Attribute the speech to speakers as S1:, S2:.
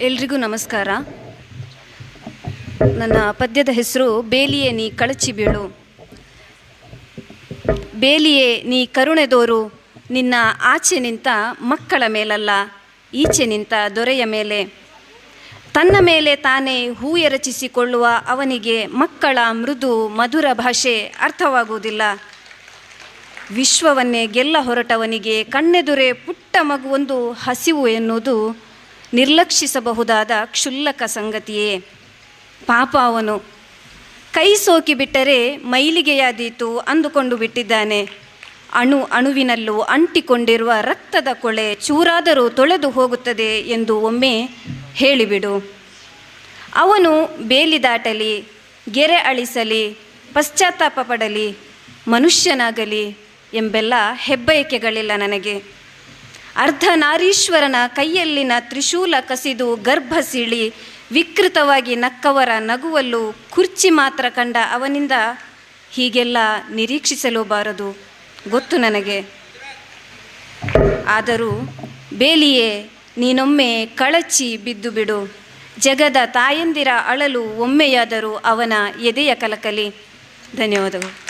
S1: ಎಲ್ರಿಗೂ ನಮಸ್ಕಾರ. ನನ್ನ ಪದ್ಯದ ಹೆಸರು, ಬೇಲಿಯೇ ನೀ ಕಳಚಿ ಬೀಳು. ಬೇಲಿಯೇ ನೀ ಕರುಣೆದೋರು ನಿನ್ನ ಆಚೆ ನಿಂತ ಮಕ್ಕಳ ಮೇಲಲ್ಲ, ಈಚೆ ನಿಂತ ದೊರೆಯ ಮೇಲೆ. ತನ್ನ ಮೇಲೆ ತಾನೇ ಹೂಯ ರಚಿಸಿಕೊಳ್ಳುವ ಅವನಿಗೆ ಮಕ್ಕಳ ಮೃದು ಮಧುರ ಭಾಷೆ ಅರ್ಥವಾಗುವುದಿಲ್ಲ. ವಿಶ್ವವನ್ನೇ ಗೆಲ್ಲ ಹೊರಟವನಿಗೆ ಕಣ್ಣೆದುರೆ ಪುಟ್ಟ ಮಗುವೊಂದು ಹಸಿವು ಎನ್ನುವುದು ನಿರ್ಲಕ್ಷಿಸಬಹುದಾದ ಕ್ಷುಲ್ಲಕ ಸಂಗತಿಯೇ. ಪಾಪ ಅವನು. ಕೈ ಸೋಕಿಬಿಟ್ಟರೆ ಮೈಲಿಗೆಯಾದೀತು ಅಂದುಕೊಂಡು ಬಿಟ್ಟಿದ್ದಾನೆ. ಅಣು ಅಣುವಿನಲ್ಲೂ ಅಂಟಿಕೊಂಡಿರುವ ರಕ್ತದ ಕೊಳೆ ಚೂರಾದರೂ ತೊಳೆದು ಹೋಗುತ್ತದೆ ಎಂದು ಒಮ್ಮೆ ಹೇಳಿಬಿಡು. ಅವನು ಬೇಲಿ ದಾಟಲಿ, ಗೆರೆ ಅಳಿಸಲಿ, ಪಶ್ಚಾತ್ತಾಪ ಪಡಲಿ, ಮನುಷ್ಯನಾಗಲಿ ಎಂಬೆಲ್ಲ ಹೆಬ್ಬಯಕೆಗಳಿಲ್ಲ ನನಗೆ. ಅರ್ಧನಾರೀಶ್ವರನ ಕೈಯಲ್ಲಿನ ತ್ರಿಶೂಲ ಕಸಿದು ಗರ್ಭ ಸೀಳಿ ವಿಕೃತವಾಗಿ ನಕ್ಕವರ ನಗುವಲ್ಲೂ ಕುರ್ಚಿ ಮಾತ್ರ ಕಂಡ ಅವನಿಂದ ಹೀಗೆಲ್ಲ ನಿರೀಕ್ಷಿಸಲೂಬಾರದು. ಗೊತ್ತು ನನಗೆ. ಆದರೂ ಬೇಲಿಯೇ, ನೀನೊಮ್ಮೆ ಕಳಚಿ ಬಿದ್ದು ಬಿಡು. ಜಗದ ತಾಯಂದಿರ ಅಳಲು ಒಮ್ಮೆಯಾದರೂ ಅವನ ಎದೆಯ ಕಲಕಲಿ. ಧನ್ಯವಾದಗಳು.